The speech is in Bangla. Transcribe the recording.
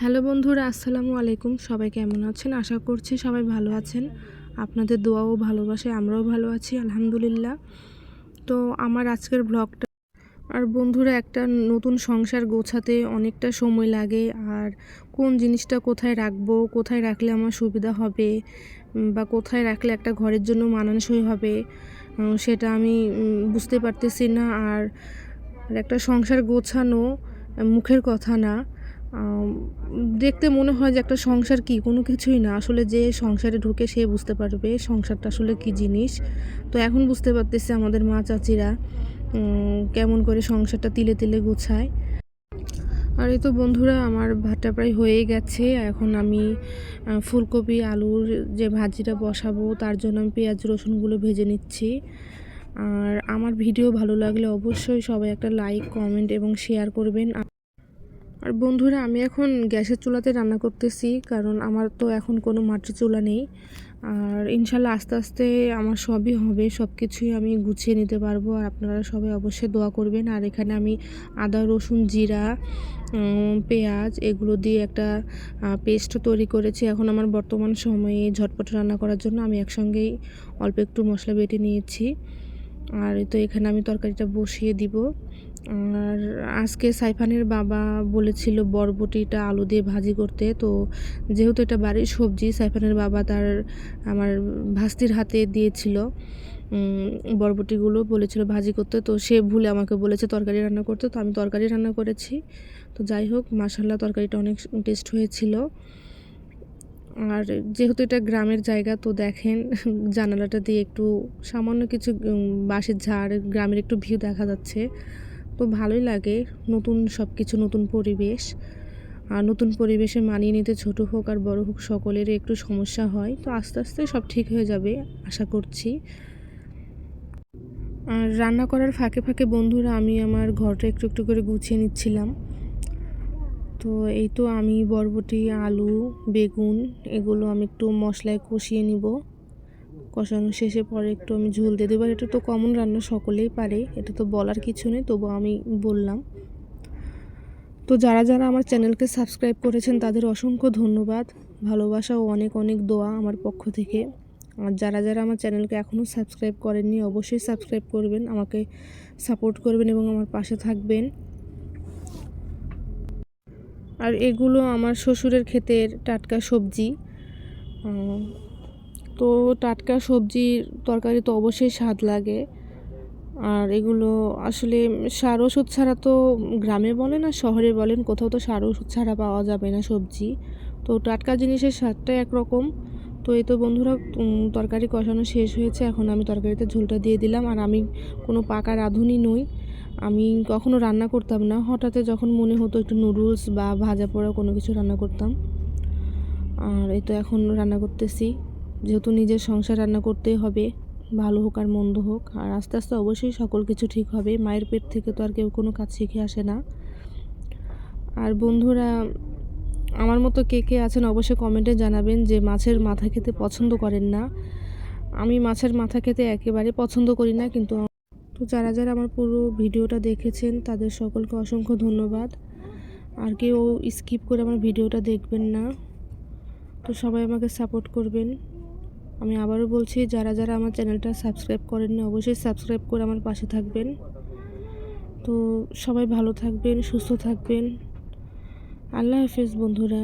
হ্যালো বন্ধুরা, আসসালামু আলাইকুম। সবাই কেমন আছেন? আশা করছি সবাই ভালো আছেন। আপনাদের দোয়াও ভালোবাসে আমরাও ভালো আছি, আলহামদুলিল্লাহ। তো আমার আজকের ব্লগটা আর বন্ধুরা, একটা নতুন সংসার গোছাতে অনেকটা সময় লাগে। আর কোন জিনিসটা কোথায় রাখব, কোথায় রাখলে আমার সুবিধা হবে বা কোথায় রাখলে একটা ঘরের জন্য মানানসই হবে সেটা আমি বুঝতে পারতেছি না। আর একটা সংসার গোছানো মুখের কথা না। দেখতে মনে হয় যে একটা সংসার কি? কোনো কিছুই না। আসলে যে সংসারে ঢুকে সে বুঝতে পারবে সংসারটা আসলে কি জিনিস। তো এখন বুঝতে পারতেছে আমাদের মা চাচিরা কেমন করে সংসারটা তিলে তিলে গোছায়। আর এই তো বন্ধুরা, আমার ভাতটা প্রায় হয়ে গেছে। এখন আমি ফুলকপি, আলুর যে ভাজিটা বসাবো, তার জন্য আমি পেঁয়াজ, রসুনগুলো ভেজে নিচ্ছি। আর আমার ভিডিও ভালো লাগলে অবশ্যই সবাই একটা লাইক, কমেন্ট এবং শেয়ার করবেন। আর বন্ধুরা, আমি এখন গ্যাসের চুলাতে রান্না করতেছি, কারণ আমার তো এখন কোনো মাটির চুলা নেই। আর ইনশাল্লাহ আস্তে আস্তে আমার সবই হবে সব কিছুই আমি গুছিয়ে নিতে পারব। আর আপনারা সবাই অবশ্যই দোয়া করবেন। আর এখানে আমি আদা, রসুন, জিরা পেঁয়াজ এগুলো দিয়ে একটা পেস্ট তৈরি করেছি। এখন আমার বর্তমান সময়ে ঝটপট রান্না করার জন্য আমি একসঙ্গেই অল্প একটু মশলা বেটে নিয়েছি। আর তো এখানে আমি তরকারিটা বসিয়ে দিব। আর আজকে সাইফানের বাবা বলেছিল বরবটিটা আলু দিয়ে ভাজি করতে। তো যেহেতু এটা বাড়ির সবজি, সাইফানের বাবা তার আমার ভাস্তির হাতে দিয়েছিল বরবটিগুলো বলেছিল ভাজি করতে। তো সে ভুলে আমাকে বলেছে তরকারি রান্না করতে। তো আমি তরকারি রান্না করেছি। তো যাই হোক মাসাল্লাহ তরকারিটা অনেক টেস্ট হয়েছিল। আর যেহেতু এটা গ্রামের জায়গা, তো দেখেন জানালাটা দিয়ে একটু সামান্য কিছু বাঁশের ঝাড়, গ্রামের একটু ভিউ দেখা যাচ্ছে। তো ভালোই লাগে নতুন সব কিছু নতুন পরিবেশ। আর নতুন পরিবেশে মানিয়ে নিতে ছোট হোক আর বড় হোক, সকলেরই একটু সমস্যা হয়। তো আস্তে আস্তে সব ঠিক হয়ে যাবে, আশা করছি। আর রান্না করার ফাঁকে ফাঁকে বন্ধুরা, আমি আমার ঘরটা একটু একটু করে গুছিয়ে নিচ্ছিলাম। তো এই তো আমি বরবটি, আলু, বেগুন, এগুলো আমি একটু মশলায় কষিয়ে নিব। কষানো শেষে পরে একটু আমি ঝোল দিয়ে দেবো। এটা তো কমন রান্না, সকলেই পারে। এটা তো বলার কিছু নেই তবু আমি বললাম। তো যারা যারা আমার চ্যানেলকে সাবস্ক্রাইব করেছেন, তাদের অসংখ্য ধন্যবাদ। ভালোবাসা ও অনেক অনেক দোয়া আমার পক্ষ থেকে। আর যারা যারা আমার চ্যানেলকে এখনও সাবস্ক্রাইব করেননি, অবশ্যই সাবস্ক্রাইব করবেন, আমাকে সাপোর্ট করবেন এবং আমার পাশে থাকবেন। আর এগুলো আমার শ্বশুরের ক্ষেতের টাটকা সবজি। তো টাটকা সবজির তরকারি তো অবশ্যই স্বাদ লাগে। আর এগুলো আসলে সার ওষুধ ছাড়া তো গ্রামে বলেন আর শহরে বলেন কোথাও তো সার ওষুধ ছাড়া পাওয়া যাবে না সবজি। তো টাটকা জিনিসের স্বাদটা একরকম। তো এই তো বন্ধুরা তরকারি কষানো শেষ হয়েছে। এখন আমি তরকারিতে ঝোলটা দিয়ে দিলাম। আর আমি কোনো পাকা রাঁধুনি নই। আমি কখনো রান্না করতাম না। হঠাৎ যখন মনে হতো একটু নুডলস বা ভাজা পোড়া কোনো কিছু রান্না করতাম। আর এই তো এখন রান্না করতেছি। যেহেতু নিজের সংসার রান্না করতেই হবে, ভালো হোক আর মন্দ হোক। আর আস্তে আস্তে অবশ্যই সকল কিছু ঠিক হবে। মায়ের পেট থেকে তো আর কেউ কোনো কাজ শিখে আসে না। আর বন্ধুরা, আমার মতো কে কে আছেন অবশ্যই কমেন্টে জানাবেন যে মাছের মাথা খেতে পছন্দ করেন না। আমি মাছের মাথা খেতে একেবারে পছন্দ করি না, কিন্তু তো যারা যারা আমার পুরো ভিডিওটা দেখেছেন, তাদের সকলকে অসংখ্য ধন্যবাদ। আর কেউ স্কিপ করে আমার ভিডিওটা দেখবেন না। তো সবাই আমাকে সাপোর্ট করবেন। আমি আবারও বলছি, যারা যারা আমার চ্যানেলটা সাবস্ক্রাইব করেননি, অবশ্যই সাবস্ক্রাইব করে আমার পাশে থাকবেন। তো সবাই ভালো থাকবেন, সুস্থ থাকবেন। আল্লাহ হাফেজ বন্ধুরা।